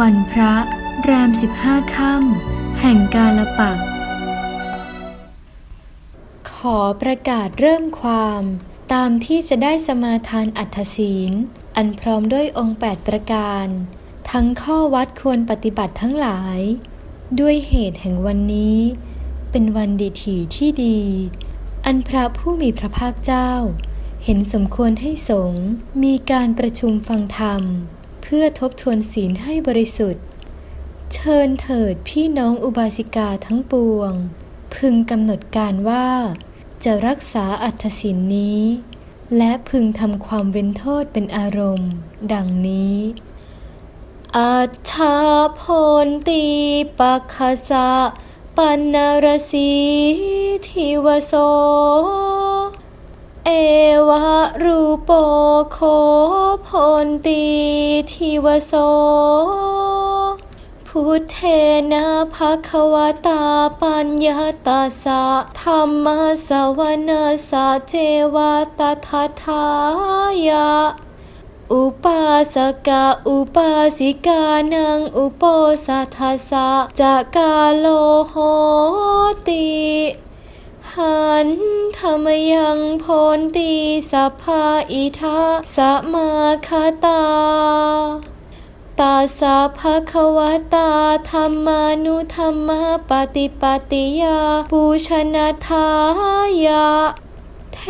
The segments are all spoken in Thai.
วันพระแรมสิบห้าค่ำแห่งกาลปัก ขอประกาศเริ่มความตามที่จะได้สมาทานอัฐศีล อันพร้อมด้วยองค์ 8 ประการ ทั้งข้อวัดควรปฏิบัติทั้งหลาย ด้วยเหตุแห่งวันนี้ เป็นวันดีถีที่ดี อันพระผู้มีพระภาคเจ้า เห็นสมควรให้สงฆ์มีการประชุมฟังธรรม พื่อทบทวนศีลให้บริสุทธิ์ เชิญเถิดพี่น้องอุบาสิกาทั้งปวง พึงกำหนดการว่า จะรักษาอัฐศีลนี้ และพึงทำความเว้นโทษเป็นอารมณ์ ดังนี้อัชชาพลตีปัคคสะปันนรสีทิวโส เอวะรูปโปโค พลตีทิวโส พุทเทนะภะคะวตาปัญญาตาสะธรรมสวนาสะเจวะตาทายะอุปาสกะอุปาสิกานังอุปสัทธสสะจะกาโลโหติ หันธรรมยังพลตีสัพพาอิทะสมาคาตา ตาสาภะควตาธรรมานุธรรมปฏิปติยาปูชนาทายะเท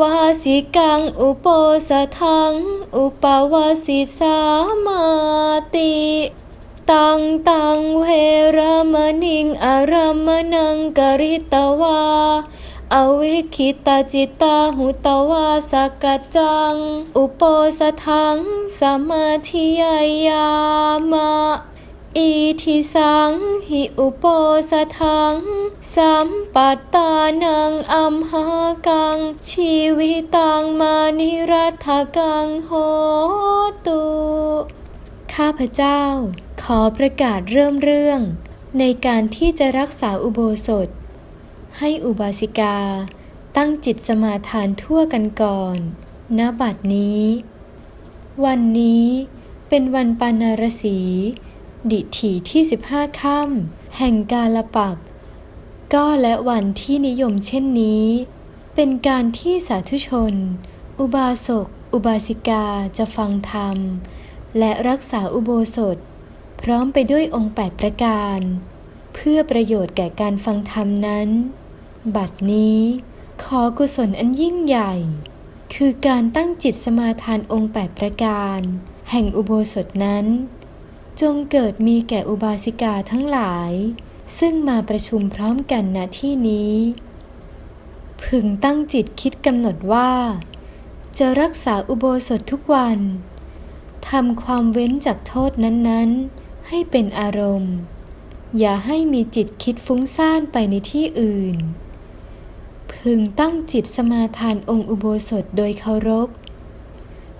วาสิกังอุปสทัง อุปวสิสามาติ ตังตังเวรมณิงอารมนังกริตวา อวิคิตาจิตตาหุตวาสกัจจัง อุปสทังสมาธิยายามะอิทิสังหิอุปโปสทัง สัมปัตตานังอัมหากัง ชีวิตังมานิรัตถกังโหตุ ข้าพเจ้า ขอประกาศเริ่มเรื่อง ในการที่จะรักษาอุโบสถ ให้อุบาสิกา ตั้งจิตสมาทานทั่วกันก่อนณบัดนี้ วันนี้เป็นวันปานารสี ดิถีที่ 15ค่ำแห่งกาลปัก ก็และวันที่นิยมเช่นนี้ เป็นการที่สาธุชน อุบาสก อุบาสิกาจะฟังธรรม และรักษาอุโบสถ พร้อมไปด้วยองค์ 8 ประการ เพื่อประโยชน์แก่การฟังธรรมนั้น บัดนี้ขอกุศลอันยิ่งใหญ่ คือการตั้งจิตสมาทานองค์ 8 ประการ แห่งอุโบสถนั้น จงเกิดมีแก่อุบาสิกาทั้งหลาย ซึ่งมาประชุมพร้อมกันณที่นี้ พึงตั้งจิตคิดกำหนดว่า จะรักษาอุโบสถทุกวันทำความเว้นจากโทษนั้นๆ ให้เป็นอารมณ์ อย่าให้มีจิตคิดฟุ้งซ่านไปในที่อื่น พึงตั้งจิตสมาทานองค์อุโบสถโดยเคารพ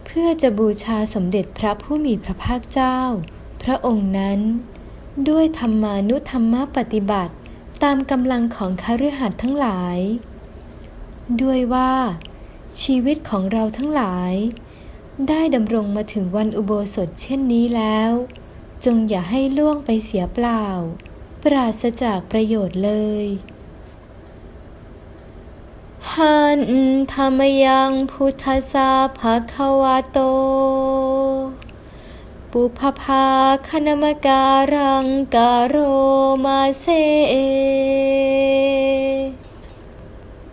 เพื่อจะบูชาสมเด็จพระผู้มีพระภาคเจ้า พระองค์นั้น ด้วยธรรมานุธรรมปฏิบัติตามกำลังของคฤหัสถ์ทั้งหลาย ด้วยว่า ชีวิตของเราทั้งหลาย ได้ดำรงมาถึงวันอุโบสถเช่นนี้แล้ว จงอย่าให้ล่วงไปเสียเปล่า ปราศจากประโยชน์เลยหันธรรมยังพุทธสาภาควาโต ปุพพาคณมการังการโรมาเซ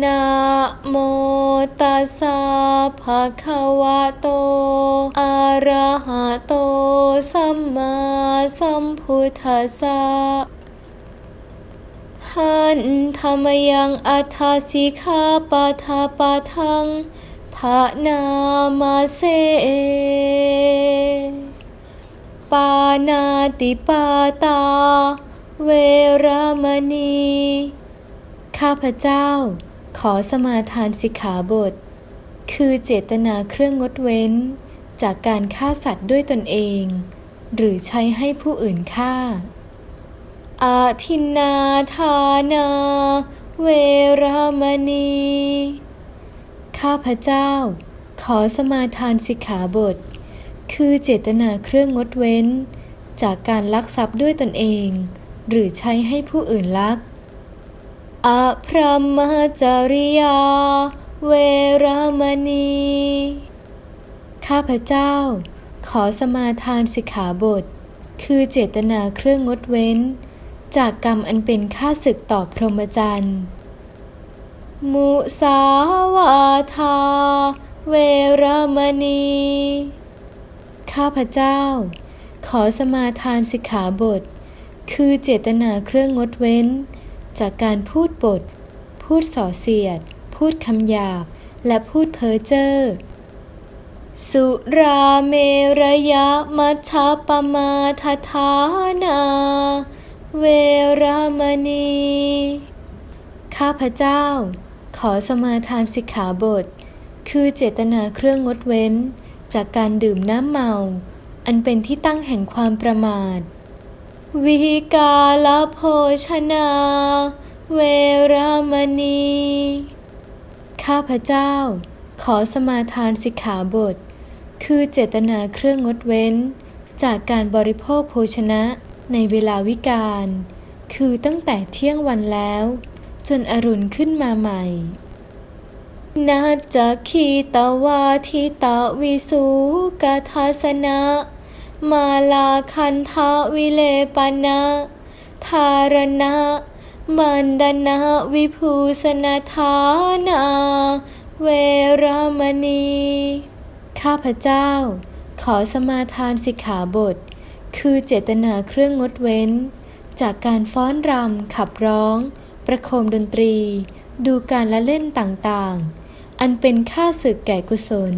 นะโมตัสสะภะคะวะโต อะระหะโต สัมมาสัมพุทธัสสะหันธรรมยังอัฏฐสิกขาปะทาปะทังภะนามาเสปานาติปาตา เวรมณี ข้าพเจ้า ขอสมาทานสิกขาบท คือเจตนาเครื่องงดเว้น จากการฆ่าสัตว์ด้วยตนเอง หรือใช้ให้ผู้อื่นฆ่าอาทินนาทานา เวรมณี ข้าพเจ้า ขอสมาทานสิกขาบท คือเจตนาเครื่องงดเว้น จากการลักทรัพย์ด้วยตนเอง หรือใช้ให้ผู้อื่นลัก อพรหมจริยา เวรมณี ข้าพเจ้า ขอสมาทานสิกขาบท คือเจตนาเครื่องงดเว้น จากกรรมอันเป็นค่าศึกต่อพรหมจรรย์ มุสาวาทา เวรมณี ข้าพเจ้า ขอสมาทานสิกขาบท คือเจตนาเครื่องงดเว้น จากการพูดบท พูดส่อเสียด พูดคำหยาบ และพูดเพ้อเจ้อ สุราเมรยะมัชฌะปมาทฐานา เวรมณี ข้าพเจ้า ขอสมาทานสิกขาบท คือเจตนาเครื่องงดเว้น จากการดื่มน้ำเมา อันเป็นที่ตั้งแห่งความประมาท วิกาลโภชนา เวรมณี ข้าพเจ้า ขอสมาทานสิกขาบท คือเจตนาเครื่องงดเว้น จากการบริโภคโภชนะในเวลาวิกาล คือตั้งแต่เที่ยงวันแล้ว จนอรุณขึ้นมาใหม่นาจคีตวาทิตาวิสุกทาสนะ มาลาคันทาวิเลปนะทารณะมันดนะวิภูสนาทานา เวรมณี ข้าพเจ้า ขอสมาทานสิกขาบท คือเจตนาเครื่องงดเว้น จากการฟ้อนรำขับร้อง ประโคมดนตรี ดูการละเล่นต่างๆ อันเป็นค่าศึกแก่กุศล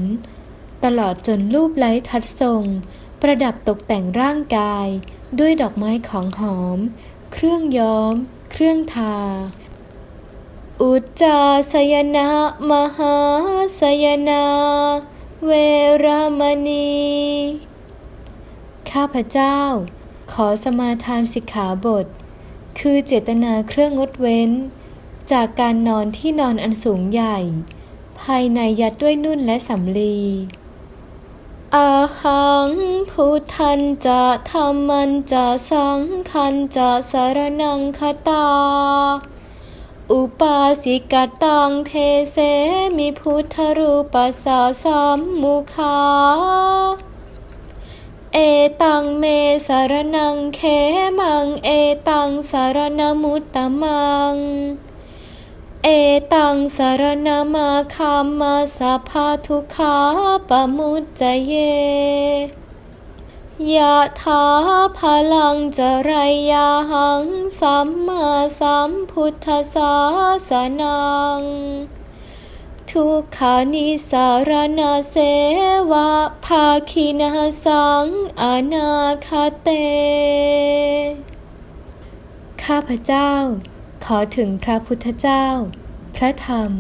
ตลอดจนรูปไล้ทัดทรง ประดับตกแต่งร่างกาย ด้วยดอกไม้ของหอม เครื่องย้อม เครื่องทา อุจจาสยนะ มหาสยนาเวรมณี ข้าพเจ้า ขอสมาทานสิกขาบท คือเจตนาเครื่องงดเว้น จากการนอนที่นอนอันสูงใหญ่ ภายในยัดด้วยนุ่นและสำลี อาหังพุทธันจะธรรมันจะสังคันจะสารนังคตา อุปาสิกตังเทเสมิพุทธรูปัสสะสัมมุขาเอตังเมสารนังเขมัง เอตังสารนมุตตมัง เอตังสารนามาคามาสะพาทุขาปมุจจเยยะถาพลังจะไรยาหังสัมมาสัมพุทธสาสนัง ทุกขานิสารนาเสวะภาคินาสังอนาคาเต ข้าพเจ้า ขอถึงพระพุทธเจ้า พระธรรม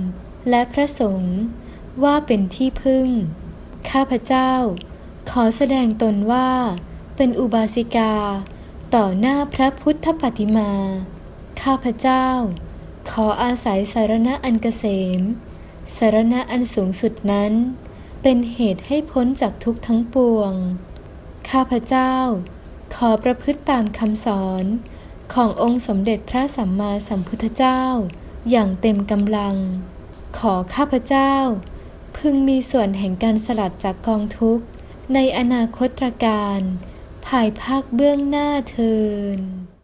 และพระสงฆ์ว่าเป็นที่พึ่ง ข้าพเจ้า ขอแสดงตนว่า เป็นอุบาสิกา ต่อหน้าพระพุทธปฏิมา ข้าพเจ้า ขออาศัยสารณะอันเกษม สารณะอันสูงสุดนั้น เป็นเหตุให้พ้นจากทุกทั้งปวง ข้าพเจ้า ขอประพฤติตามคำสอน ขององค์สมเด็จพระสัมมาสัมพุทธเจ้า อย่างเต็มกำลัง ขอข้าพเจ้า พึงมีส่วนแห่งการสลัดจากกองทุกข์ ในอนาคตการ ภายภาคเบื้องหน้าเทิน